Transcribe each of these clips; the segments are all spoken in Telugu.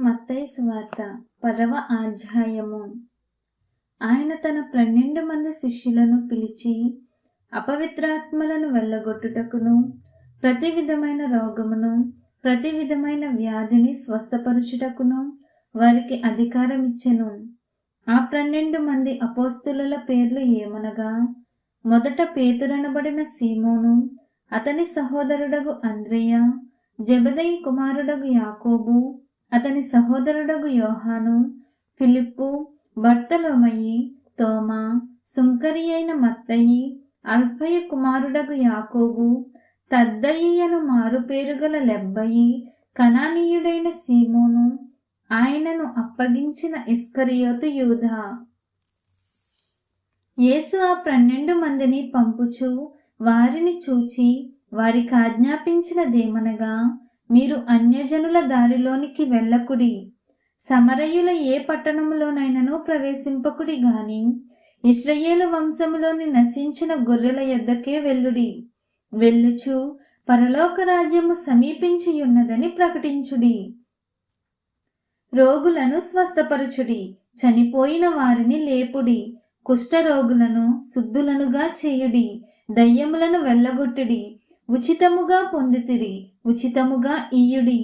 మత్తయి సువార్త పదవ అధ్యాయము. ఆయన తన పన్నెండు మంది శిష్యులను పిలిచి అపవిత్రాత్మలను వెళ్ళగొట్టుటకును ప్రతి విధమైన రోగమును ప్రతి విధమైన వ్యాధిని స్వస్థపరచుటకును వారికి అధికారం ఇచ్చెను ఆ పన్నెండు మంది అపోస్తుల పేర్లు ఏమనగా మొదట పేతురనబడిన సీమోను అతని సహోదరుడగు అంద్రయ్య జబదయి కుమారుడగు యాకోబు అతని సహోదరుడగు యోహాను ఫిలిప్పు భర్తలోమయి తోమా సుంకరి అయిన మత్తయి అల్ఫయ కుమారుడగు యాకోబు మారుపేరు మారుపేరుగల లెబ్బయి కనానీయుడైన సీమోను ఆయనను అప్పగించిన ఇస్కరియోతు యూధ యేసు ఆ పన్నెండు మందిని పంపుచు వారిని చూచి వారికి ఆజ్ఞాపించినదేమనగా మీరు అన్యజనుల దారిలోనికి వెళ్ళకుడి. సమరయుల ఏ పట్టణములోనైనను ప్రవేశింపకుడి గాని ఇస్రయేలు వంశములోని నశించిన గొర్రెల యొద్దకే వెళ్ళుడి. వెళ్ళుచు పరలోక రాజ్యము సమీపించి ఉన్నదని ప్రకటించుడి. రోగులను స్వస్థపరచుడి. చనిపోయిన వారిని లేపుడి. కుష్ఠరోగులను శుద్ధులనుగా చేయుడి. దయ్యములను వెళ్ళగొట్టుడి. ఉచితముగా పొందితిరి. ఉచితముగా ఇయ్యుడి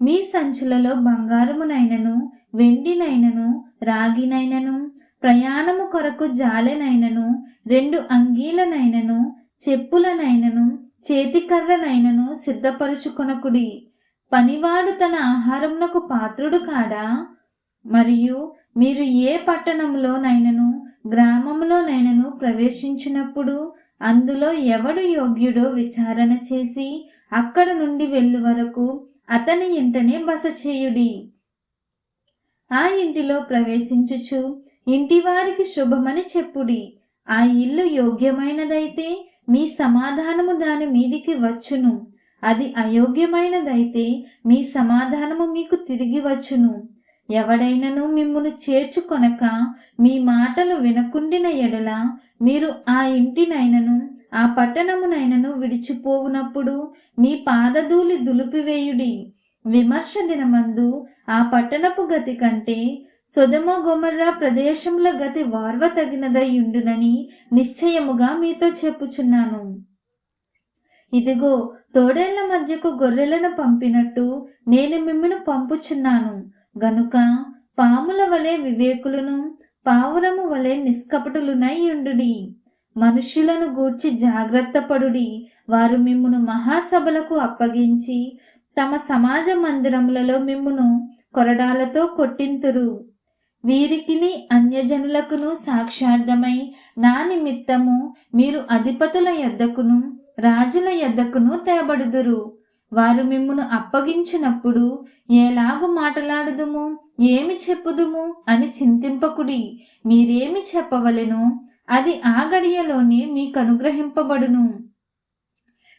మీ సంచులలో బంగారమునైనను వెండినైనను రాగినైనను ప్రయాణము కొరకు జాలెనైనను రెండు అంగీలనైనను చెప్పులనైనను చేతికర్రనైనను సిద్ధపరుచుకొనకుడి. పనివాడు తన ఆహారమునకు పాత్రుడు కాడా? మరియు మీరు ఏ పట్టణంలోనైనను గ్రామంలోనైనను ప్రవేశించినప్పుడు అందులో ఎవడు యోగ్యుడో విచారణ చేసి అక్కడ నుండి వెళ్ళు వరకు అతని ఇంటనే బస చేయుడి. ఆ ఇంటిలో ప్రవేశించుచు ఇంటి వారికి శుభమని చెప్పుడి. ఆ ఇల్లు యోగ్యమైనదైతే మీ సమాధానము దాని మీదికి వచ్చును. అది అయోగ్యమైనదైతే మీ సమాధానము మీకు తిరిగి వచ్చును. ఎవడైనను మిమ్మును చేర్చుకొనక మీ మాటలు వినకుండిన ఎడల మీరు ఆ ఇంటినైనను ఆ పట్టణమునైనను విడిచిపోవునప్పుడు మీ పాదధూళి దులిపివేయుడి. విమర్శ దినమందు ఆ పట్టణపు గతి కంటే సుధమ గొమర్రా ప్రదేశముల గతి వార్వ తగినదయ్యుండునని నిశ్చయముగా మీతో చెప్పుచున్నాను. ఇదిగో తోడేళ్ళ మధ్యకు గొర్రెలను పంపినట్టు నేను మిమ్మను పంపుచున్నాను. గనుక పాముల వలె వివేకులను పావురము వలె నిష్కపటులునై ఉండుడి. మనుష్యులను గూర్చి జాగ్రత్త పడుడి. వారు మిమ్మును మహాసభలకు అప్పగించి తమ సమాజ మందిరములలో మిమ్మును కొరడాలతో కొట్టింతురు. వీరికిని అన్యజనులకును సాక్షార్థమై నా నిమిత్తము మీరు అధిపతుల యొద్దకును రాజుల యొద్దకును తేబడుదురు. వారు మిమ్మును అప్పగించినప్పుడు ఎలాగు మాటలాడుదుము? ఏమి చెప్పుదుము? అని చింతింపకుడి. మీరేమి చెప్పవలెనో? అది ఆ గడియలోనే మీకు అనుగ్రహింపబడును.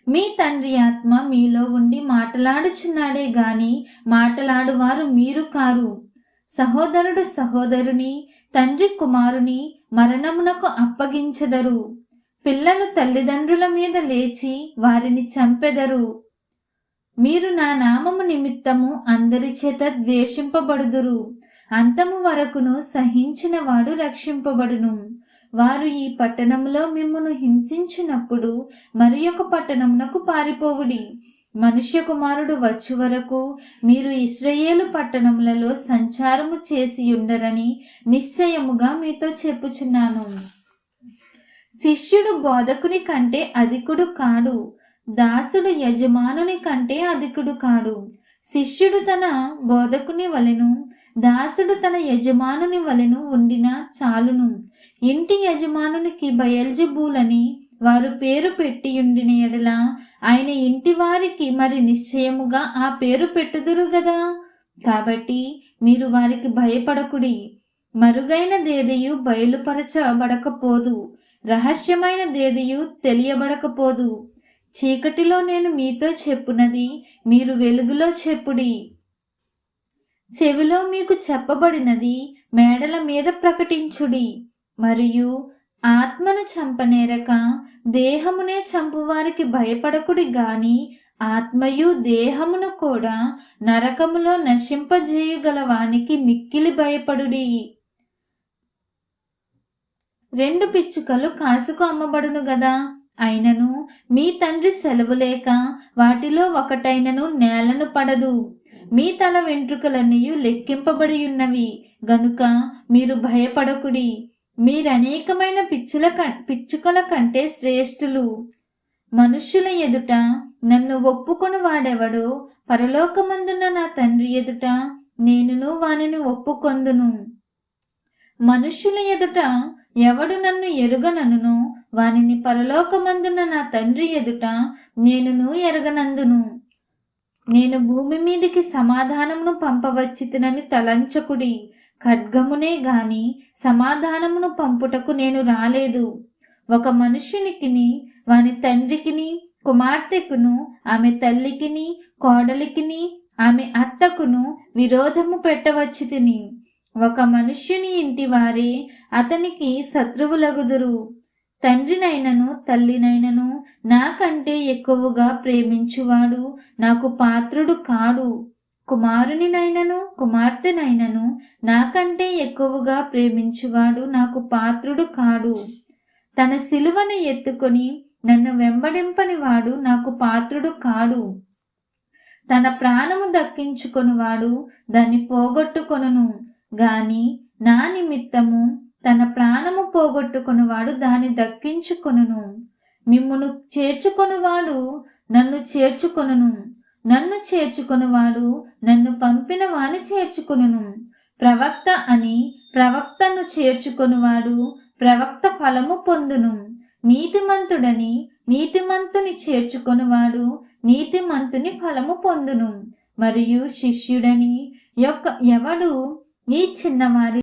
మీ తండ్రి ఆత్మ మీలో ఉండి మాటలాడుచున్నాడే గాని మాటలాడువారు మీరు కారు. సహోదరుడు సహోదరుని తండ్రి కుమారుని మరణమునకు అప్పగించెదరు. పిల్లలు తల్లిదండ్రుల మీద లేచి వారిని చంపెదరు. మీరు నా నామము నిమిత్తము అందరి చేత ద్వేషింపబడుదురు. అంతము వరకును సహించిన వాడు రక్షింపబడును. వారు ఈ పట్టణంలో మిమ్మను హింసించినప్పుడు మరి ఒక పట్టణమునకు పారిపోవుడి. మనుష్య కుమారుడు వచ్చు వరకు మీరు ఇస్రయేలు పట్టణములలో సంచారము చేసి ఉండరని నిశ్చయముగా మీతో చెప్పుచున్నాను. శిష్యుడు బోధకుని కంటే అధికుడు కాడు. దాసుడు యజమానుని కంటే అధికుడు కాడు. శిష్యుడు తన బోధకుని వలెను దాసుడు తన యజమానుని వలెను ఉండిన చాలును. ఇంటి యజమానునికి బయల్జబూలని వారు పేరు పెట్టి ఉండిన ఎడల ఆయన ఇంటి వారికి మరి నిశ్చయముగా ఆ పేరు పెట్టుదురు గదా? కాబట్టి మీరు వారికి భయపడకుడి. మరుగైన దేదయు బయలుపరచబడకపోదు. రహస్యమైన దేదయు తెలియబడకపోదు. చీకటిలో నేను మీతో చెప్పునది మీరు వెలుగులో చెప్పుడి. చెవిలో మీకు చెప్పబడినది మేడల మీద ప్రకటించుడి. మరియు ఆత్మను చంపనేరక దేహమునే చంపువారికి భయపడకుడి గాని ఆత్మయు దేహమును కూడా నరకములో నశింపజేయగల వానికి మిక్కిలి భయపడుడి. రెండు పిచ్చుకలు కాసుకు అమ్మబడును గదా. అయినను మీ తండ్రి సెలవు లేక వాటిలో ఒకటైనను నేలను పడదు. మీ తల వెంట్రుకలన్నీ లెక్కింపబడి ఉన్నవి గనుక మీరు భయపడకుడి. మీరనేకమైన పిచ్చుల క- పిచ్చుకల కంటే శ్రేష్ఠులు. మనుష్యుల ఎదుట నన్ను ఒప్పుకొని వాడెవడో పరలోకమందున్న నా తండ్రి ఎదుట నేనును వానిని ఒప్పుకొందును. మనుష్యుల ఎదుట ఎవడు నన్ను ఎరుగనను వానిని పరలోకమందున్న నా తండ్రి ఎదుట నేనును ఎరగనందును. నేను భూమి మీదికి సమాధానమును పంపవచ్చితినని తలంచకుడి. ఖడ్గమునే గాని సమాధానమును పంపుటకు నేను రాలేదు. ఒక మనుష్యునికిని వాని తండ్రికిని కుమార్తెకును ఆమె తల్లికిని కోడలికిని ఆమె అత్తకును విరోధము పెట్టవచ్చు తిని ఒక మనుష్యుని ఇంటి వారే అతనికి శత్రువులగుదురు. తండ్రినైనను తల్లినైనను నాకంటే ఎక్కువగా ప్రేమించువాడు నాకు పాత్రుడు కాడు. కుమారునినైనను కుమార్తెనైనను నాకంటే ఎక్కువగా ప్రేమించువాడు నాకు పాత్రుడు కాడు. తన సిలువను ఎత్తుకొని నన్ను వెంబడింపని వాడు నాకు పాత్రుడు కాడు. తన ప్రాణము దక్కించుకొనువాడు దాన్ని పోగొట్టుకొనును. గాని నా నిమిత్తము తన ప్రాణము పోగొట్టుకొనువాడు దాన్ని దక్కించుకొనును. మిమ్మును చేర్చుకొనువాడు నన్ను చేర్చుకొనును. నన్ను చేర్చుకునివాడు నన్ను పంపిన వాని చేర్చుకును ప్రవక్త అని ప్రవక్తను చేర్చుకునివాడు ప్రవక్త ఫలము పొందును. నీతిమంతుడని నీతిమంతుని చేర్చుకునివాడు నీతిమంతుని ఫలము పొందును. మరియు శిష్యుడని యొక్క ఎవడు? ఈ చిన్నవారి